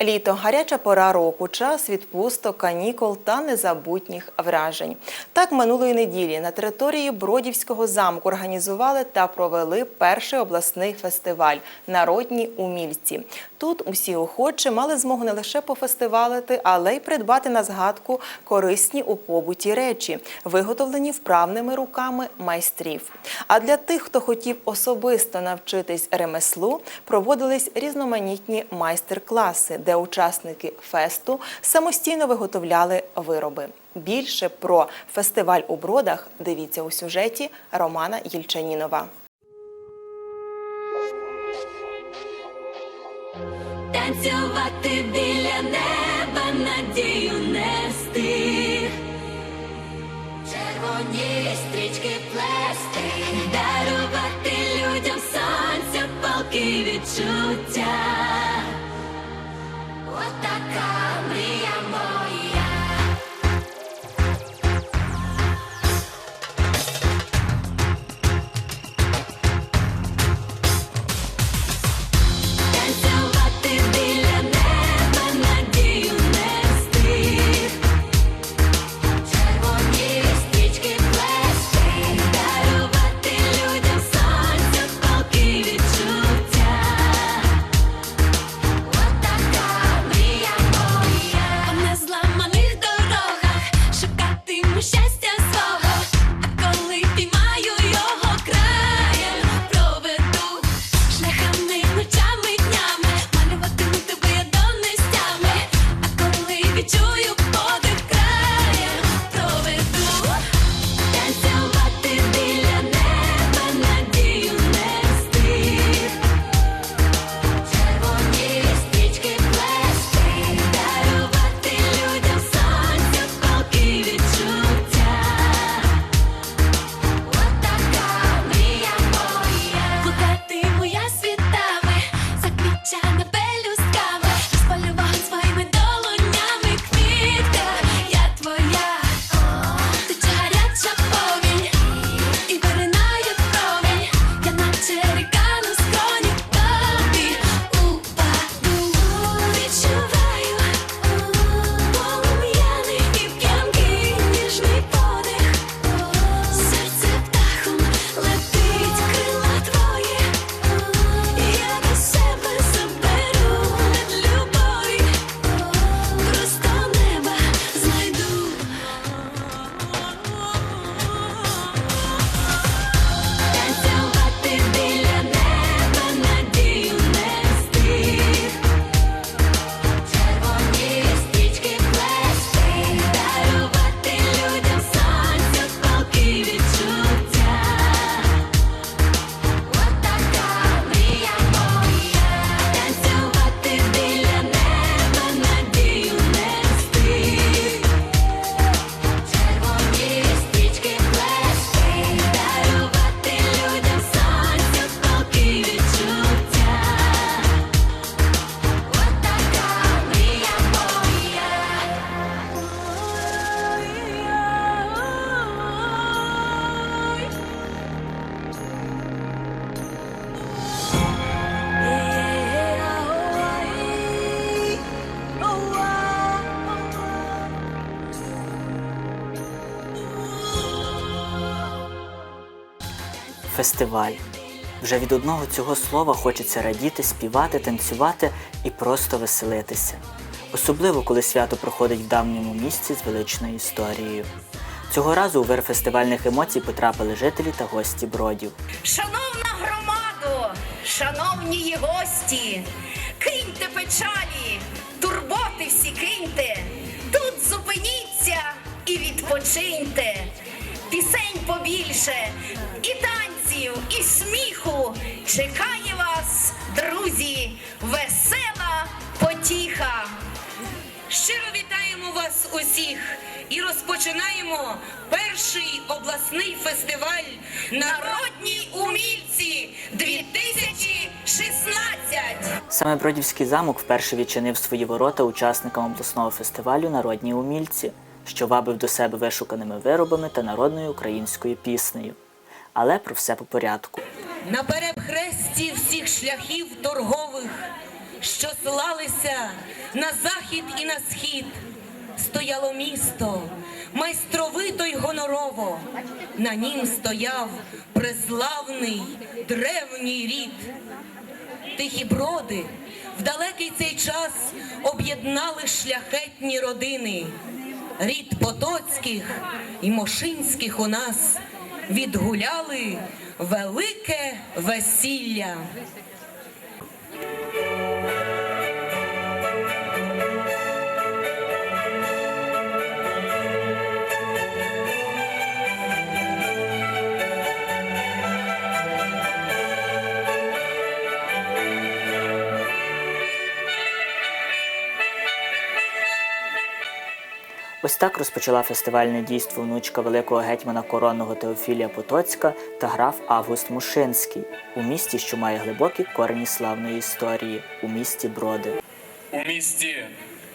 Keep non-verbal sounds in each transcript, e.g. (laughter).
Літо гаряча пора року, час відпусток, канікул та незабутніх вражень. Так минулої неділі на території Бродівського замку організували та провели перший обласний фестиваль Народні умільці. Тут усі охочі мали змогу не лише пофестивалити, але й придбати на згадку корисні у побуті речі, виготовлені вправними руками майстрів. А для тих, хто хотів особисто навчитись ремеслу, проводились різноманітні майстер-класи, де учасники фесту самостійно виготовляли вироби. Більше про фестиваль у бродах дивіться у сюжеті Романа Єльчанінова. Танцювати біля неба, надію нести, червоні стрічки плести, дарувати людям сонця, палки відчуття. Фестиваль. Вже від одного цього слова хочеться радіти, співати, танцювати і просто веселитися. Особливо, коли свято проходить в давньому місці з величною історією. Цього разу у вир фестивальних емоцій потрапили жителі та гості бродів. Шановна громадо, шановні гості, киньте печалі, турботи всі киньте, тут зупиніться і відпочиньте. Пісень побільше, і сміху. Чекає вас, друзі, весела потіха. Щиро вітаємо вас усіх і розпочинаємо перший обласний фестиваль Народні умільці 2016. Саме Бродівський замок вперше відчинив свої ворота учасникам обласного фестивалю Народні умільці, що вабив до себе вишуканими виробами та народною українською піснею. Але про все по порядку. На перехресті всіх шляхів торгових що слалися на захід і на схід. Стояло місто, майстровито й гонорово. На нім стояв преславний древній рід. Тихі броди в далекий цей час об'єднали шляхетні родини. Рід Потоцьких і Мошинських у нас відгуляли велике весілля. Ось так розпочала фестивальне дійство внучка великого гетьмана коронного Теофілія Потоцька та граф Август Мушинський у місті, що має глибокі корені славної історії, у місті Броди. у місті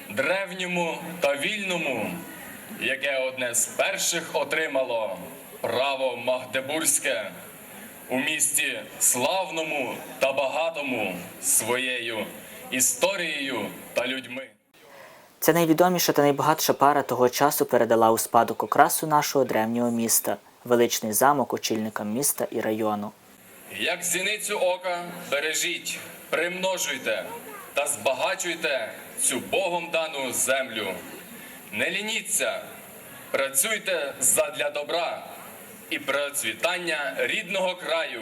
древньому та вільному, яке одне з перших отримало право Магдебурзьке, у місті славному та багатому своєю історією та людьми. Ця найвідоміша та найбагатша пара того часу передала у спадок окрасу нашого древнього міста, величний замок очільникам міста і району. Як зіницю ока бережіть, примножуйте та збагачуйте цю Богом дану землю. Не лініться, працюйте задля добра і процвітання рідного краю.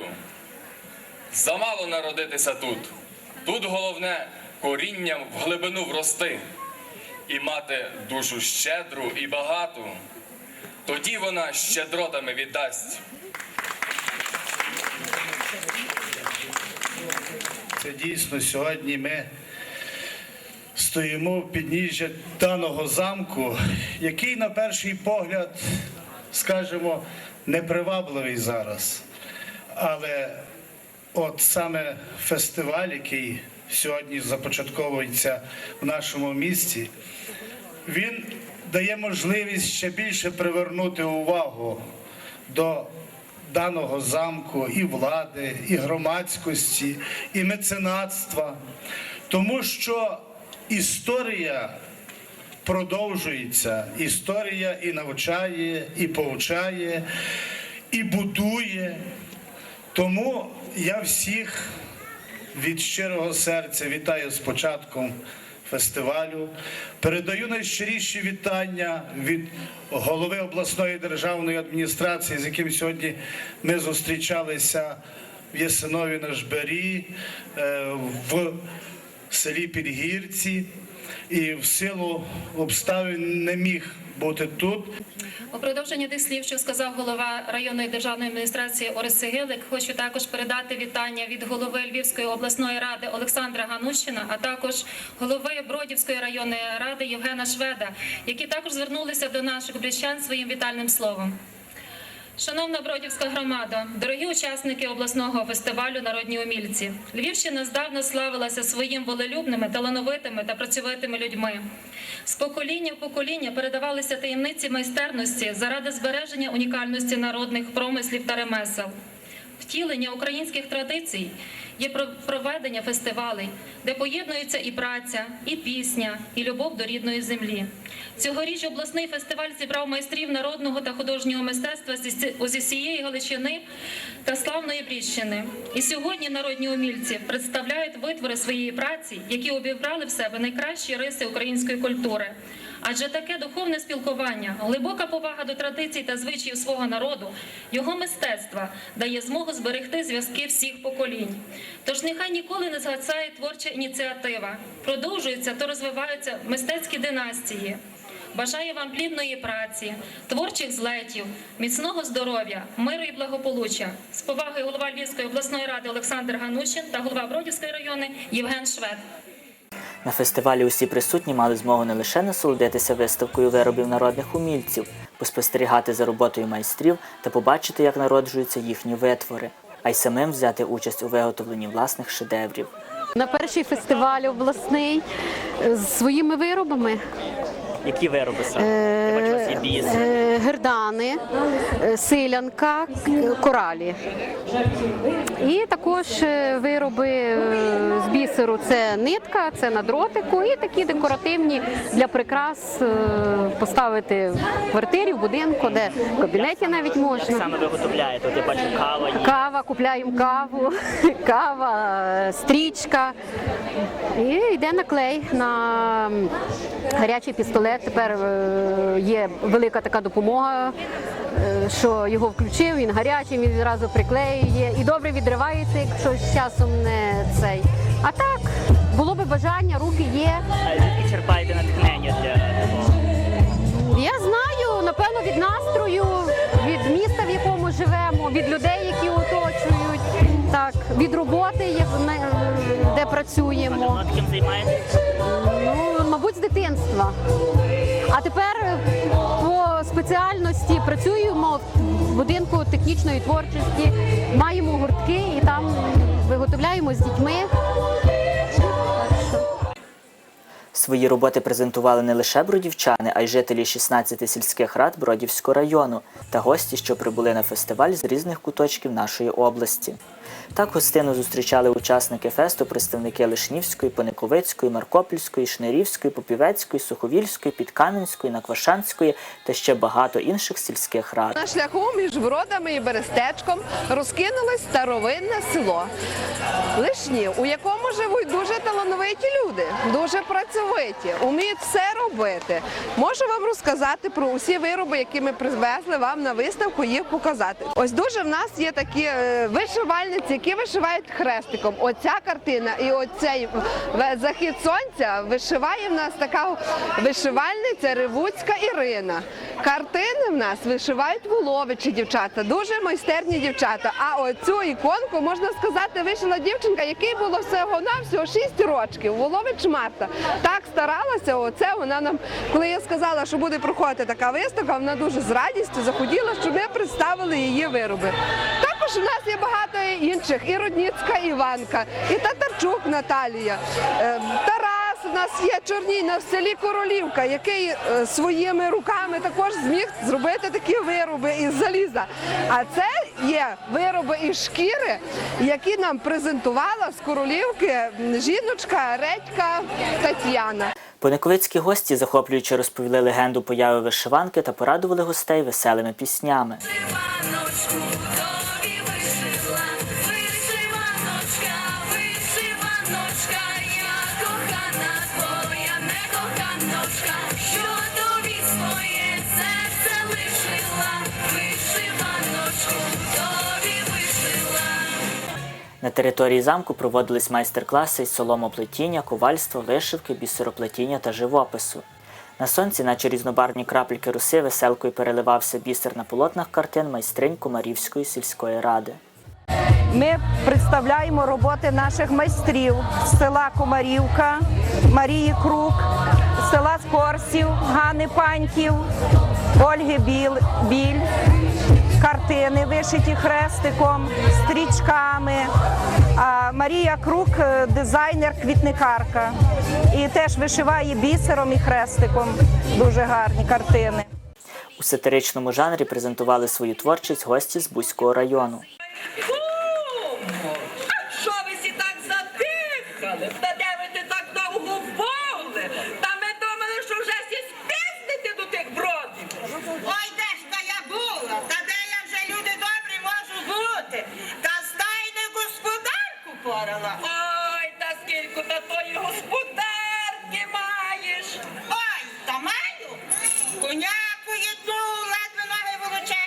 Замало народитися тут. Тут головне корінням в глибину врости і мати душу щедру і багату. Тоді вона щедротами віддасть. Це дійсно сьогодні ми стоїмо в підніжжя даного замку, який на перший погляд, скажімо, непривабливий зараз. Але от саме фестиваль, який сьогодні започатковується в нашому місті, він дає можливість ще більше привернути увагу до даного замку і влади, і громадськості, і меценатства, тому що історія продовжується, історія і навчає, і повчає, і будує. Тому я всіх від щирого серця вітаю з початком фестивалю. Передаю найщиріші вітання від голови обласної державної адміністрації, з яким сьогодні ми зустрічалися в Ясинові на Жбері, е, в селі Підгірці. І в силу обставин не міг бути тут. У продовження тих слів, що сказав голова районної державної адміністрації Орис Сигилик, хочу також передати вітання від голови Львівської обласної ради Олександра Ганущина, а також голови Бродівської районної ради Євгена Шведа, які також звернулися до наших брещан своїм вітальним словом. Шановна Бродівська громада, дорогі учасники обласного фестивалю Народні умільці, Львівщина здавна славилася своїм волелюбними, талановитими та працьовитими людьми. З покоління в покоління передавалися таємниці майстерності заради збереження унікальності народних промислів та ремесел. Втілення українських традицій є про- проведення фестивалей, де поєднуються і праця, і пісня, і любов до рідної землі. Цьогоріч обласний фестиваль зібрав майстрів народного та художнього мистецтва зі всієї Галичини та славної Бріщини. І сьогодні народні умільці представляють витвори своєї праці, які обібрали в себе найкращі риси української культури. Адже таке духовне спілкування, глибока повага до традицій та звичаїв свого народу, його мистецтва дає змогу зберегти зв'язки всіх поколінь. Тож нехай ніколи не згасає творча ініціатива, продовжуються та розвиваються мистецькі династії. Бажаю вам плідної праці, творчих злетів, міцного здоров'я, миру і благополуччя. З повагою голова Львівської обласної ради Олександр Ганущин та голова Бродівської райони Євген Швед. На фестивалі усі присутні мали змогу не лише насолодитися виставкою виробів народних умільців, поспостерігати за роботою майстрів та побачити, як народжуються їхні витвори, а й самим взяти участь у виготовленні власних шедеврів. На перший фестиваль обласний з своїми виробами. Які вироби саме? Е, Гердани, е, силянка, коралі. І також е, вироби з бісеру. це нитка, це на дротику, і такі декоративні для прикрас поставити в квартирі, в будинку, де в кабінеті навіть можна. Саме виготовляєте, от я бачу кава є. Кава, купляємо каву, (laughs) кава, стрічка. І йде наклей на гарячий пістолет. Тепер є велика така допомога, е, що його включив, він гарячий, він відразу приклеює і добре відривається, якщо з часом не цей. А так, було би бажання, руки є. А Звідки черпаєте натхнення для такого? Я знаю, напевно, від настрою, від міста, в якому живемо, від людей, які оточують, так, від роботи, де працюємо. Давно таким займаєтесь? Мабуть, з дитинства. А тепер е, по спеціальності працюємо в будинку технічної творчості, маємо гуртки і там виготовляємо з дітьми. Свої роботи презентували не лише бродівчани, а й жителі 16 сільських рад Бродівського району та гості, що прибули на фестиваль з різних куточків нашої області. Так гостину зустрічали учасники фесту, представники Лишнівської, Пониковицької, Маркопільської, Шнирівської, Попівецької, Суховільської, Підкам'янської, Наквашанської та ще багато інших сільських рад. На шляху між Бродами і Берестечком розкинулось старовинне село Лишнів, у якому живуть дуже талановиті люди, дуже працьовиті, вміють все робити. Можу вам розказати про усі вироби, які ми привезли вам на виставку, їх показати. Ось дуже в нас є такі е, вишивальниці, які вишивають хрестиком. Оця картина і оцей захід сонця вишиває в нас така вишивальниця Ревуцька Ірина. Картини в нас вишивають Воловичі дівчата, дуже майстерні дівчата. А оцю іконку можна сказати, вишила дівчинка, якій було всього навсього 6 років. Волович Марта так старалася. Оце вона нам, коли я сказала, що буде проходити така виставка, вона дуже з радістю захотіла, щоб ми представили її вироби. Також у нас є багато інших: і Рудніцька Іванка, і Татарчук Наталія, е, Тарас у нас є Чорній на селі Королівка, який е, своїми руками також зміг зробити такі вироби із заліза. А це є вироби із шкіри, які нам презентувала з королівки жіночка Редька Тетяна. Пониковицькі гості захоплюючи розповіли легенду появи вишиванки та порадували гостей веселими піснями. На території замку проводились майстер-класи із соломоплетіння, ковальства, вишивки, бісероплетіння та живопису. На сонці, наче різнобарвні крапельки роси, веселкою переливався бісер на полотнах картин майстринь Комарівської сільської ради. Ми представляємо роботи наших майстрів з села Комарівка, Марії Крук, села Скорсів, Гани Паньків, Ольги Біл, Біль, картини вишиті хрестиком, стрічками. А Марія Крук е, дизайнер-квітникарка. І теж вишиває бісером і хрестиком. Дуже гарні картини. У сатиричному жанрі презентували свою творчість гості з Бузького району. Кумо, а що ви сі так задихали? Та де ви ти так довго були? Та ми думали, що вже сі спізнете до тих бродів. Ой, де ж та я була? Та де я вже люди добрі можу бути? Та стайне порала. Ой, та скільки та тої господарки маєш? Ой, та маю. Коняку їду, ледве ноги волоче.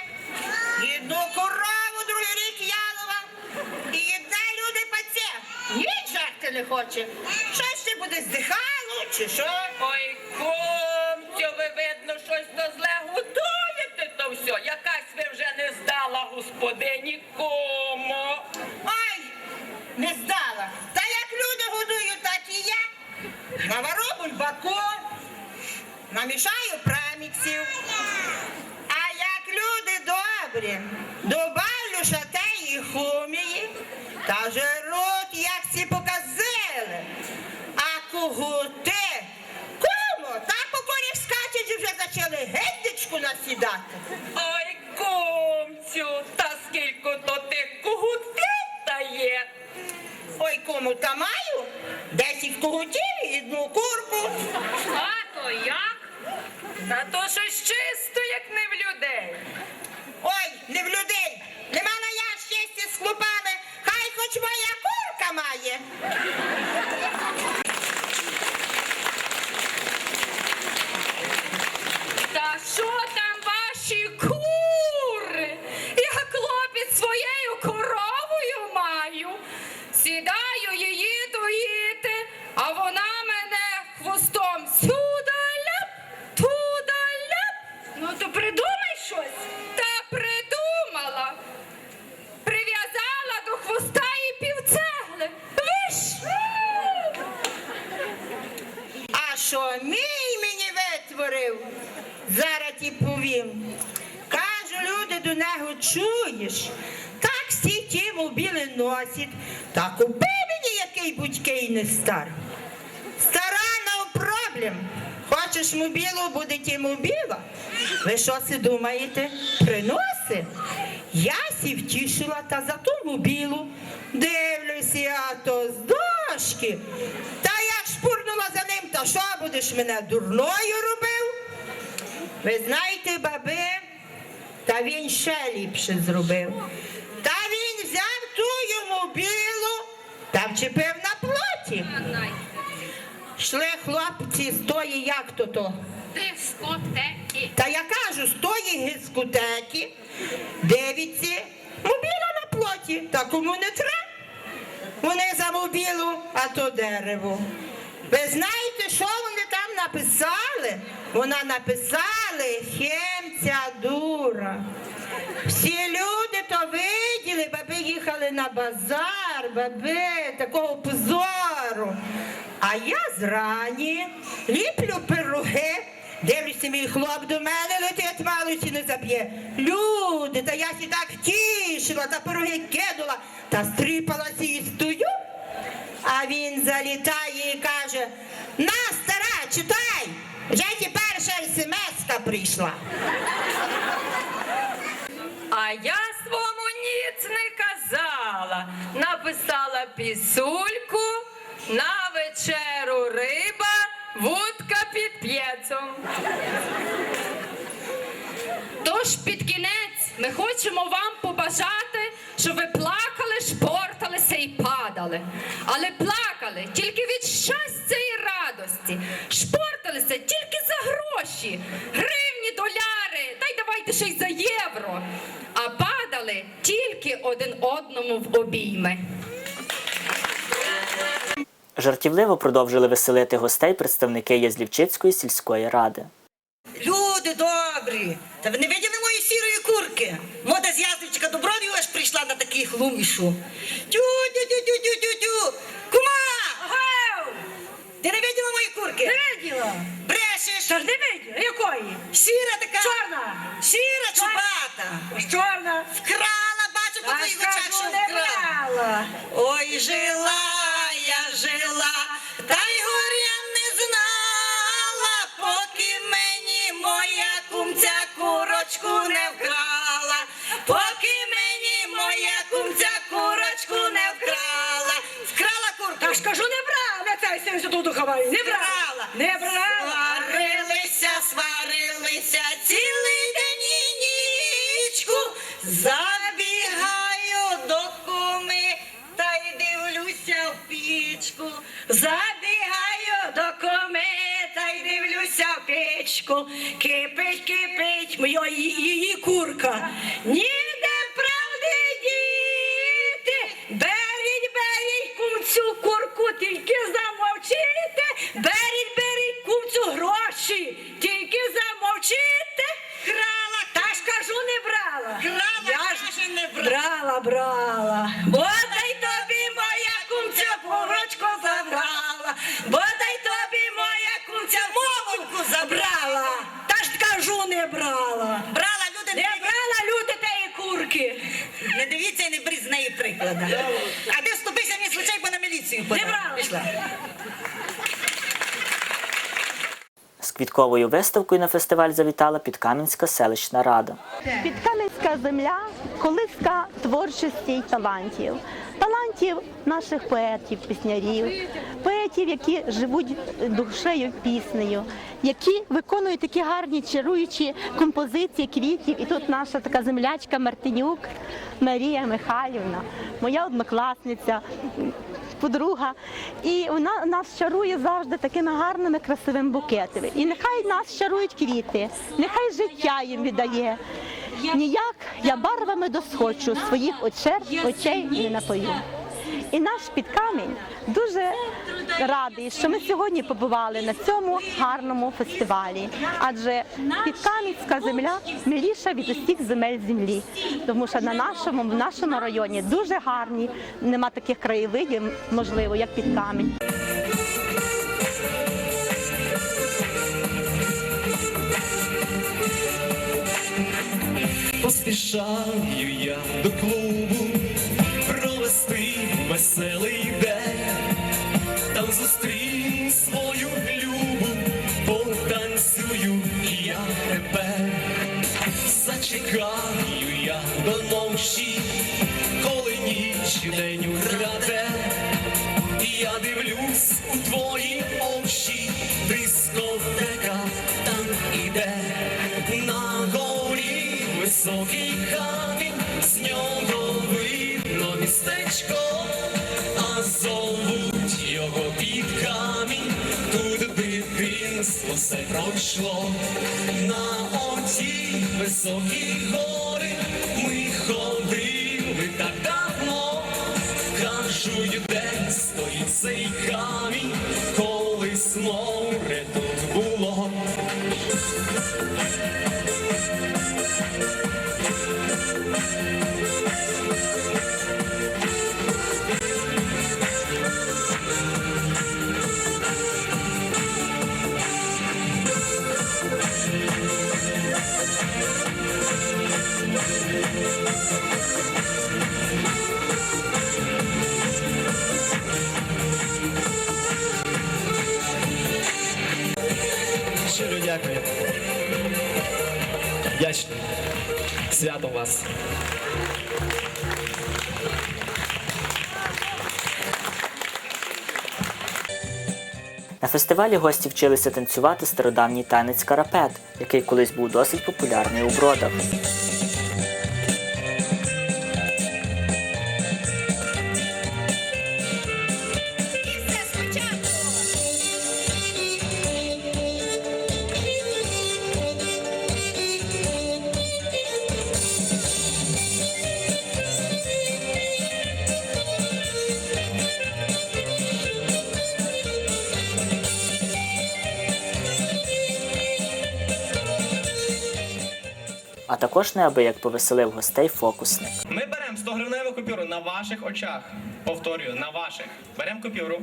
Їду корову другий рік ялова. І їде люди паці. Ніч жарти не хоче. Що ще буде здихало, чи що? Ой, намішаю преміксів. А як люди добрі, добавлю шатеї хумії, та жируть, як всі показили. А кугути, кому, так по корів скачуть вже почали гендечку насідати. Ой, кумцю, та скільки то кугутин та є. Ой, кому, та маю 10 когутів і одну курку. А то як? Та то щось чисто, як не в людей. Ой, не в людей. Нема на я щастя з хлопами. Хай хоч моя курка має. Та що там ваші кури? Я клопіт своєю коровою маю. Сідаю її доїти, а вона мене хвостом сюди ляп, туди ляп. Ну то придумай щось. Та придумала. Прив'язала до хвоста і півцегли. Виш! А що мій мені витворив? Зараз ті повім. Кажу, люди до нього чуєш. Так всі ті мобіли носять. Та купи мені який будь-кий не стар. Стара no проблем. Хочеш мобілу, буде ті мобіла. Ви що си думаєте? Приноси? Я сі втішила та за ту мобілу. Дивлюся, а то з дошки. Та я шпурнула за ним, та що будеш мене дурною робив? Ви знаєте, баби, та він ще ліпше зробив. Та він взяв ту йому білу та вчепив на плоті. Йшли хлопці з тої, як то то. Дискотеки. Та я кажу, з тої дискотеки дивиться, мобіла на плоті, та кому не треба. Вони за мобілу, а то дерево. Ви знаєте, що вони написали? Вона написали хемця дура. Всі люди то виділи, баби їхали на базар, баби, такого позору. А я зрані ліплю пироги, дивлюся, мій хлоп до мене летить, мало чи не заб'є. Люди, та я сі так тішила, та пироги кидала, та стріпалася і стою. А він залітає і каже: на, стара, читай! Вже ті перша смс прийшла. А я свому ніц не казала. Написала пісульку, на вечеру риба, вудка під п'єцом. Тож під кінець ми хочемо вам побажати, щоб ви плакали, і падали. Але плакали тільки від щастя і радості. Шпорталися тільки за гроші, гривні, доляри, та й давайте ще й за євро. А падали тільки один одному в обійми. Жартівливо продовжили веселити гостей представники Язлівчицької сільської ради. Люди добрі, та ви не виділи мої сірої курки? Мода з Язничка Добровію аж прийшла на такий хлумішу. Тю-тю-тю-тю-тю-тю! Кума! Ти не виділа мої курки? Не виділа. Брешеш? Та ж не виділа. Якої? Сіра така. Чорна. Сіра чубата. Чорна. Вкрала, бачу по твоїх очах, що вкрала. Ой, жила, я жила, та й горя не цей ховаю. Не брала. Не брала. Сварилися, сварилися цілий день і нічку. Забігаю до куми та й дивлюся в пічку. Забігаю до куми та й дивлюся в пічку. Кипить, кипить моя її, її брала. Брала. Бодай тобі моя кумця курочку забрала. Бодай тобі моя кумця мовоньку забрала. Та ж кажу, не брала. Брала, люди не брала люди теї курки. Не дивіться і не беріть з неї приклада. А де вступися мені случай, бо на міліцію подав. Не брала. Пішла. З квітковою виставкою на фестиваль завітала Підкам'янська селищна рада. Підкам'янська земля колиска творчості й талантів. талантів наших поетів, піснярів, поетів, які живуть душею піснею, які виконують такі гарні чаруючі композиції квітів. І тут наша така землячка Мартинюк Марія Михайлівна, моя однокласниця. Подруга, і вона нас чарує завжди такими гарними красивими букетами. І нехай нас чарують квіти, нехай життя їм віддає. Ніяк я барвами досхочу своїх очер, очей не напою. І наш підкамінь дуже радий, що ми сьогодні побували на цьому гарному фестивалі. Адже підкамінська земля миліша від усіх земель землі. Тому що на нашому, в нашому районі дуже гарні, нема таких краєвидів, можливо, як підкамінь. Поспішаю я до клубу провести веселий день, там зустріну свою любу, потанцюю я тепер, зачекаю я до ночі, коли ніч день украде, я дивлюсь у твої очі, все пройшло, на оті високі гори ми ходили так давно, кажуть, де стоїть цей камінь, колись море тут було. Щиро фестивалі гості вчилися танцювати стародавній танець карапет, який колись був досить популярний у бродах. А також неабияк повеселив гостей фокусник. Ми беремо 100 гривневу купюру на ваших очах. Повторюю, на ваших. Беремо купюру,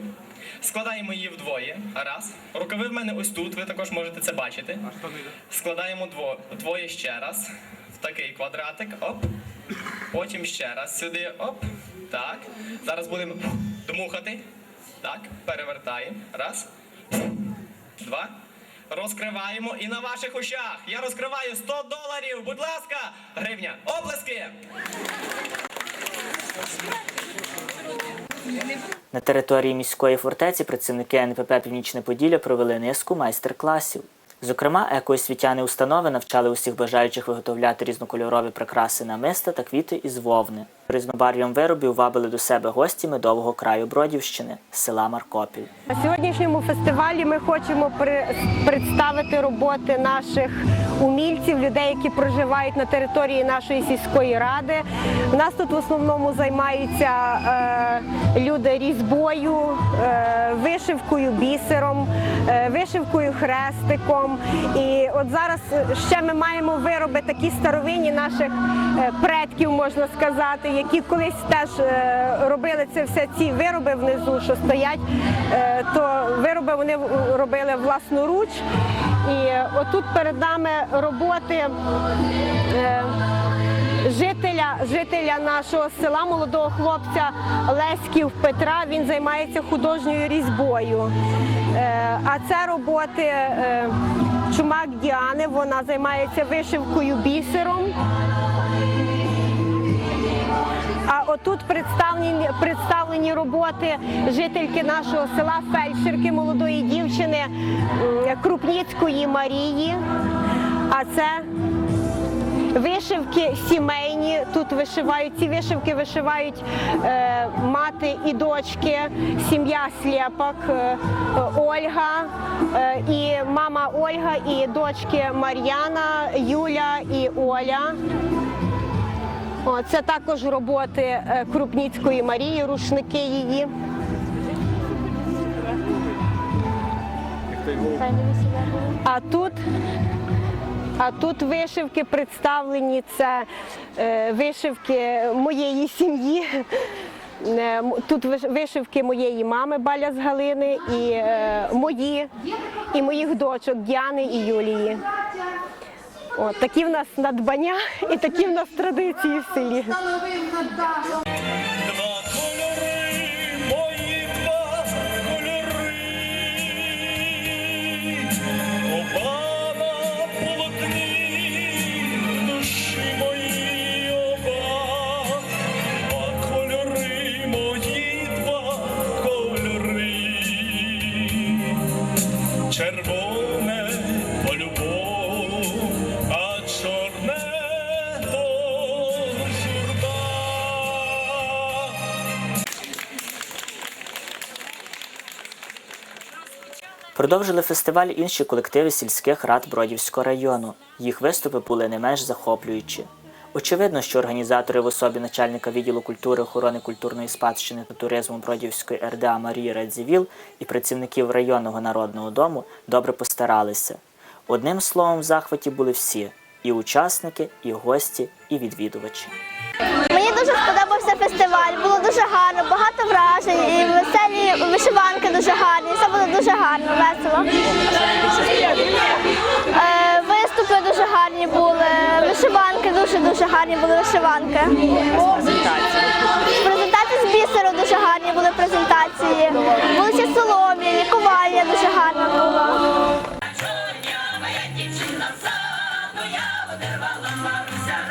складаємо її вдвоє. Раз. Рукави в мене ось тут, ви також можете це бачити. Складаємо дво, двоє ще раз. В такий квадратик. Оп. Потім ще раз сюди. Оп. Так. Зараз будемо дмухати. Так. Перевертаємо. Раз. Два. Розкриваємо і на ваших очах. Я розкриваю 100 доларів. Будь ласка, гривня. Облески! На території міської фортеці працівники НПП Північне Поділля провели низку майстер-класів. Зокрема, екоосвітяни установи навчали усіх бажаючих виготовляти різнокольорові прикраси намиста та квіти із вовни. Різнобарв'ям виробів вабили до себе гості медового краю Бродівщини села Маркопіль. На сьогоднішньому фестивалі ми хочемо представити роботи наших умільців, людей, які проживають на території нашої сільської ради. У нас тут в основному займаються е, люди різьбою, е, вишивкою бісером, е, вишивкою хрестиком. І от зараз ще ми маємо вироби такі старовинні наших е, предків, можна сказати, які колись теж е, робили це все ці вироби внизу, що стоять, е, то вироби вони робили власноруч. І отут перед нами роботи. е, Жителя, жителя нашого села, молодого хлопця Леськів Петра, він займається художньою різьбою. А це роботи Чумак Діани, вона займається вишивкою бісером. А отут представлені, представлені роботи жительки нашого села, фельдшерки молодої дівчини Крупніцької Марії. А це Вишивки сімейні тут вишивають. Ці вишивки вишивають е, мати і дочки, сім'я Слєпак, е, Ольга е, і мама Ольга, і дочки Мар'яна, Юля і Оля. О, це також роботи е, Крупніцької Марії, рушники її. А тут а тут вишивки представлені, це е, вишивки моєї сім'ї. Е, Тут вишивки моєї мами Баля з Галини і е, мої, і моїх дочок Діани і Юлії. От, такі в нас надбання і такі в нас традиції в селі. Продовжили фестиваль інші колективи сільських рад Бродівського району. Їх виступи були не менш захоплюючі. Очевидно, що організатори в особі начальника відділу культури, охорони культурної спадщини та туризму Бродівської РДА Марії Радзівіл і працівників районного народного дому добре постаралися. Одним словом, в захваті були всі і учасники, і гості, і відвідувачі. Сподобався фестиваль, було дуже гарно, багато вражень, і веселі вишиванки дуже гарні, все було дуже гарно, весело. Е, виступи дуже гарні були, вишиванки дуже-дуже гарні були вишиванки. Презентації з бісеру дуже гарні були презентації. Були ще солом'я, лікування дуже гарно було. Наш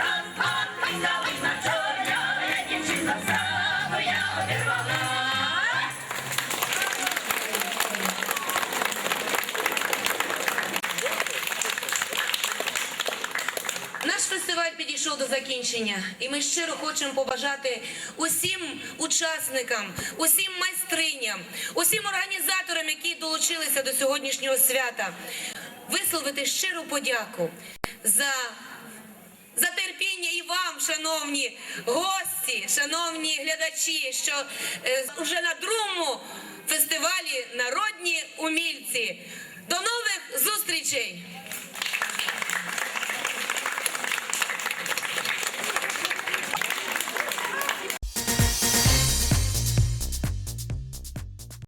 підійшов до закінчення, і ми щиро хочемо побажати усім учасникам, усім майстриням, усім організаторам, які долучилися до сьогоднішнього свята, висловити щиру подяку за, за терпіння і вам, шановні гості, шановні глядачі, що е, вже на другому фестивалі народні умільці. До нових зустрічей!